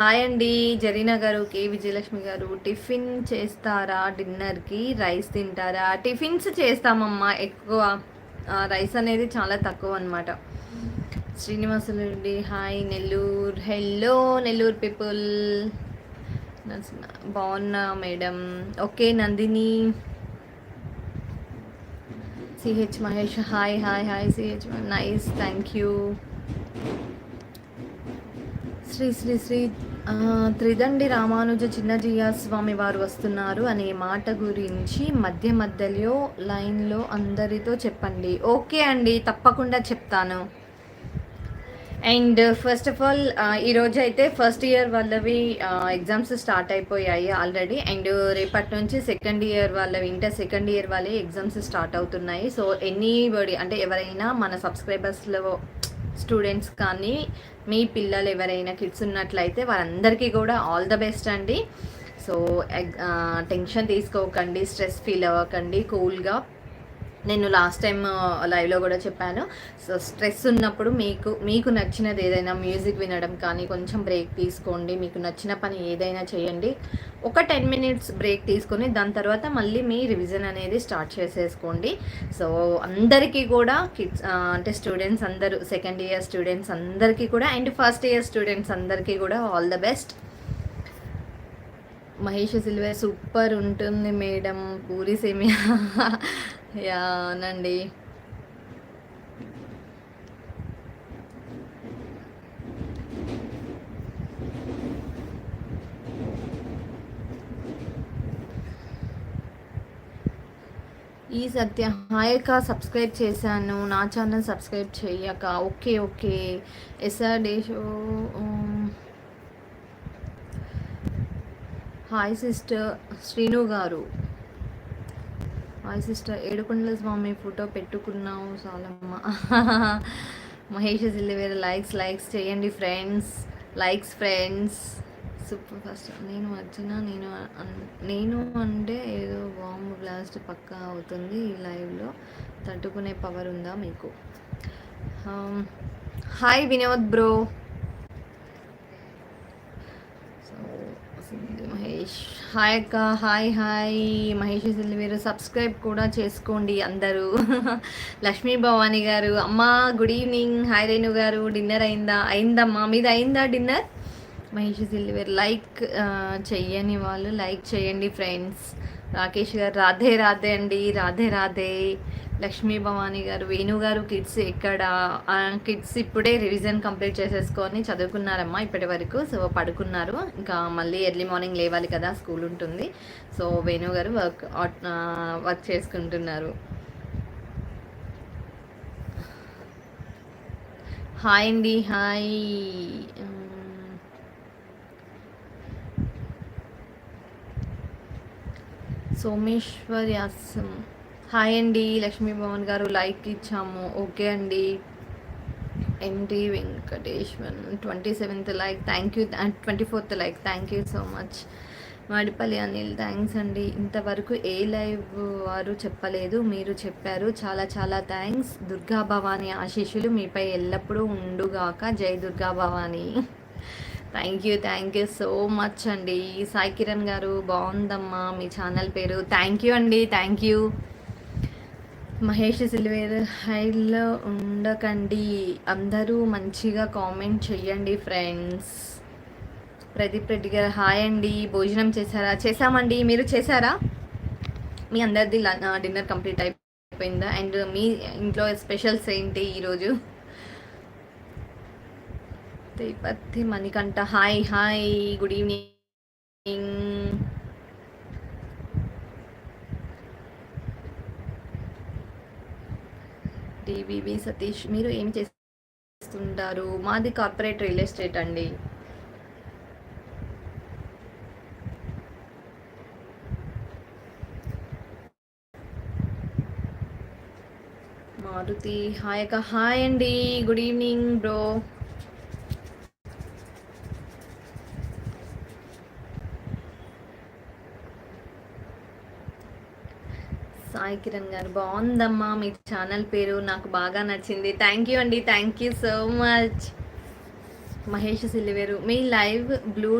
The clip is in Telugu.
హాయ్ అండి. జరీనా గారు కే. విజయలక్ష్మి గారు టిఫిన్ చేస్తారా డిన్నర్కి? రైస్ తింటారా? టిఫిన్స్ చేస్తామమ్మా ఎక్కువ. రైస్ అనేది చాలా తక్కువ అనమాట Srinivasulu hi Nellore. Hello Nellore people. బాగున్నా madam. Okay Nandini. CH Mahesh hi hi hi CH nice thank you. Shri Shri Shri Tridandi Ramanuja Chinna Jeeyar Swami వారు వస్తున్నారు అనే మాట గురించి మధ్య మధ్యలో లైన్లో అందరితో చెప్పండి. ఓకే అండి తప్పకుండా చెప్తాను. అండ్ ఫస్ట్ ఆఫ్ ఆల్ ఈరోజు అయితే ఫస్ట్ ఇయర్ వాళ్ళవి ఎగ్జామ్స్ స్టార్ట్ అయిపోయాయి ఆల్రెడీ. అండ్ రేపటి నుంచి సెకండ్ ఇయర్ వాళ్ళవి ఇంటర్ సెకండ్ ఇయర్ వాళ్ళే ఎగ్జామ్స్ స్టార్ట్ అవుతున్నాయి. సో ఎనీబడి అంటే ఎవరైనా మన సబ్స్క్రైబర్స్లో స్టూడెంట్స్ కానీ మీ పిల్లలు ఎవరైనా కిడ్స్ ఉన్నట్లయితే వారందరికీ కూడా ఆల్ ద బెస్ట్ అండి. సో టెన్షన్ తీసుకోకండి స్ట్రెస్ ఫీల్ అవ్వకండి కూల్గా నేను లాస్ట్ టైం లైవ్లో కూడా చెప్పాను. సో స్ట్రెస్ ఉన్నప్పుడు మీకు మీకు నచ్చినది ఏదైనా మ్యూజిక్ వినడం కానీ కొంచెం బ్రేక్ తీసుకోండి. మీకు నచ్చిన పని ఏదైనా చేయండి. ఒక టెన్ మినిట్స్ బ్రేక్ తీసుకొని దాని తర్వాత మళ్ళీ మీ రివిజన్ అనేది స్టార్ట్ చేసేసుకోండి. సో అందరికీ కూడా కిడ్స్ అంటే స్టూడెంట్స్ అందరూ సెకండ్ ఇయర్ స్టూడెంట్స్ అందరికీ కూడా అండ్ ఫస్ట్ ఇయర్ స్టూడెంట్స్ అందరికీ కూడా all the best Mahesh silver super ఉంటుంది మేడం పూరి సేమియా. యా అవునండి. ఈ సత్య హాయక సబ్స్క్రైబ్ చేశాను నా ఛానల్ సబ్స్క్రైబ్ చేయక ఓకే ఓకే. ఎస్ఆర్ డేషో హాయ్ సిస్టర్ శ్రీను గారు. హాయ్ సిస్టర్ ఏడుకొండల స్వామి ఫోటో పెట్టుకున్నావు చాలమ్మ మహేష్ వేరే లైక్స్ లైక్స్ చేయండి friends likes friends. Super first నేను వచ్చిన నేను నేను అంటే ఏదో బాంబు బ్లాస్ట్ పక్కా అవుతుంది ఈ లైవ్లో. తట్టుకునే పవర్ ఉందా మీకు? Hi Vinod bro. So Mahesh. Hi అక్క హాయ్ హాయ్ మహేష్ మీరు సబ్స్క్రైబ్ కూడా చేసుకోండి అందరూ. లక్ష్మీ భవానీ గారు అమ్మా గుడ్ ఈవినింగ్ హాయ్ రేణు గారు డిన్నర్ అయిందా? అయిందమ్మా మీద అయిందా డిన్నర్ మహేష్ సిల్వర్ లైక్ చెయ్యని వాళ్ళు లైక్ చేయండి ఫ్రెండ్స్ రాకేష్ గారు రాధే రాధే అండి రాధే రాధే. లక్ష్మీ భవానీ గారు వేణు గారు కిడ్స్ ఎక్కడ? కిడ్స్ ఇప్పుడే రివిజన్ కంప్లీట్ చేసేసుకొని చదువుకున్నారమ్మా ఇప్పటి వరకు. సో పడుకున్నారు. ఇంకా మళ్ళీ ఎర్లీ మార్నింగ్ లేవాలి కదా స్కూల్ ఉంటుంది. సో వేణు గారు వర్క్ వర్క్ చేసుకుంటున్నారు. హాయ్ అండి హాయ్ సోమేశ్వర్యాసం. హాయ్ అండి లక్ష్మీ భవన్ గారు లైక్ ఇచ్చాము. ఓకే అండి. MT Venkateshwar twenty seventh like. Thank you twenty fourth like. Thank you so much. Madipalli Anil thanks అండి. ఇంతవరకు ఏ లైవ్ వారు చెప్పలేదు మీరు చెప్పారు. చాలా చాలా థ్యాంక్స్. దుర్గా భవానీ ఆశీస్సులు మీపై ఎల్లప్పుడూ ఉండుగాక. Jai Durga Bhavani. Thank you thank you so much అండి. సాయి కిరణ్ గారు బాగుందమ్మా మీ ఛానల్ పేరు. థ్యాంక్ యూ అండి థ్యాంక్ యూ మహేష్ సిల్వేర్ హైలో ఉండకండి. అందరూ మంచిగా కామెంట్ చెయ్యండి ఫ్రెండ్స్ ప్రదీప్ రెడ్డి గారు హాయ్ అండి. భోజనం చేశారా? చేశామండి. మీరు చేశారా? మీ అందరిది డిన్నర్ కంప్లీట్ అయిపోయిందా? అండ్ మీ ఇంట్లో స్పెషల్స్ ఏంటి ఈరోజు? Tirupati Manikanta. Hi hi good evening. TVV Satish మీరు ఏమి చేస్తుంటారు? మాది కార్పొరేట్ రియల్ ఎస్టేట్ అండి. మారుతి. హాయ్ అక్క. హాయ్ అండి. Good evening bro. Sai Kiran garu. బాగుందమ్మా మీ ఛానల్ పేరు నాకు బాగా నచ్చింది. థ్యాంక్ యూ అండి. Thank you so much Mahesh సిల్లివేరు మీ లైవ్ బ్లూ